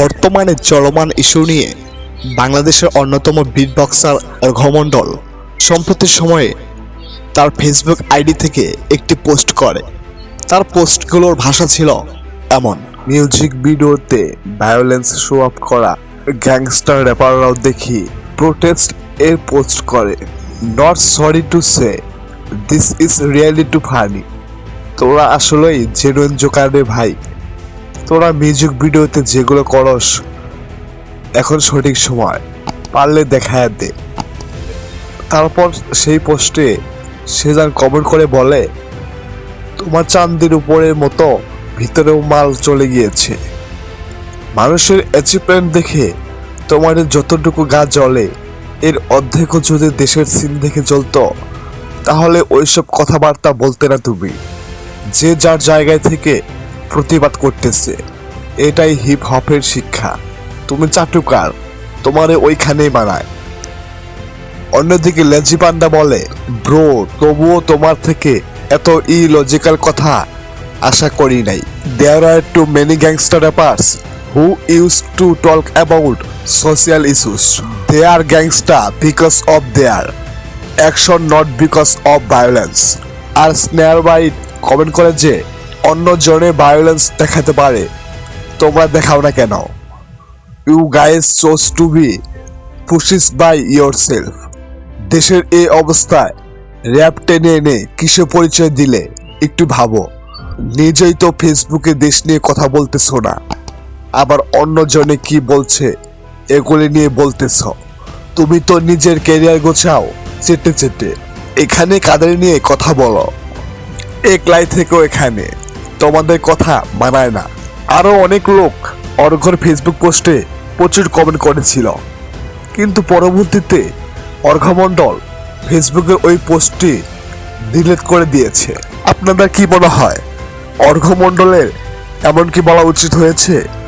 বর্তমানে চলমান ইস্যু নিয়ে বাংলাদেশের অন্যতম বিট বক্সার ঘমণ্ডল সম্প্রতি সময়ে তার ফেসবুক আইডি থেকে একটি পোস্ট করে। তার পোস্টগুলোর ভাষা ছিল এমন। মিউজিক ভিডিওতে ভায়োলেন্স শো আপ করা গ্যাংস্টার র্যাপাররাও দেখি প্রোটেস্ট এর পোস্ট করে। Not sorry to say this is really too funny তোরা আসলেই জেনুইন জোকার রে ভাই। তোরা মিউজিক ভিডিওতে যেগুলো করস, এখন সঠিক সময়। পারলে দেখা দে। তারপর সেই পোস্টে সে যান কমেন্ট করে বলে, তোমার চান্দির উপরের মতো ভিতরেও মাল চলে গিয়েছে। মানুষের অ্যাচিভমেন্ট দেখে তোমাদের যতটুকু গা জ্বলে, এর অর্ধেকও যদি দেশের সিন দেখে জ্বলতো, তাহলে ওইসব কথাবার্তা বলতে না তুমি। যে যার জায়গায় থেকে প্রতিবাদ করতেছে। এটাই হিপ হপের শিক্ষা। তুমি চাটুকার, তোমারে ওইখানেই মানায়। অন্যদিকে লেজি পান্ডা বলে, ব্রো, তবুও তোমার থেকে এত ইলজিক্যাল কথা আশা করি নাই। There are too many gangster rappers who use to talk about social issues they are gangster because of their action not because of violence R snare byte comment করে যে অন্য জনে ভায়োলেন্স দেখাতে পারে, তোমরা দেখাও না কেন? You guys chose to be pussies by yourself দেশের এই অবস্থায় র্যাপ টেনে এনে কিসে পরিচয় দিলে? একটু ভাবো। নিজেই তো ফেসবুকে দেশ নিয়ে কথা বলতেছো না। আবার অন্যজনে কি বলছে, এগুলি নিয়ে বলতেছ। তুমি তো নিজের ক্যারিয়ার গোছাও, চেটে চেটে। এখানে কাদের নিয়ে কথা বলো? একলাই থেকেও এখানে। তোমাদের কথা মানায় না। আরও অনেক লোক অর্ঘর ফেসবুক পোস্টে প্রচুর কমেন্ট করেছিল। কিন্তু পরবর্তীতে অর্ঘমণ্ডল ফেসবুকের ওই পোস্টটি ডিলিট করে দিয়েছে। আপনাদের কি মনে হয়? অর্ঘমণ্ডলের এমন কি বলা উচিত হয়েছে?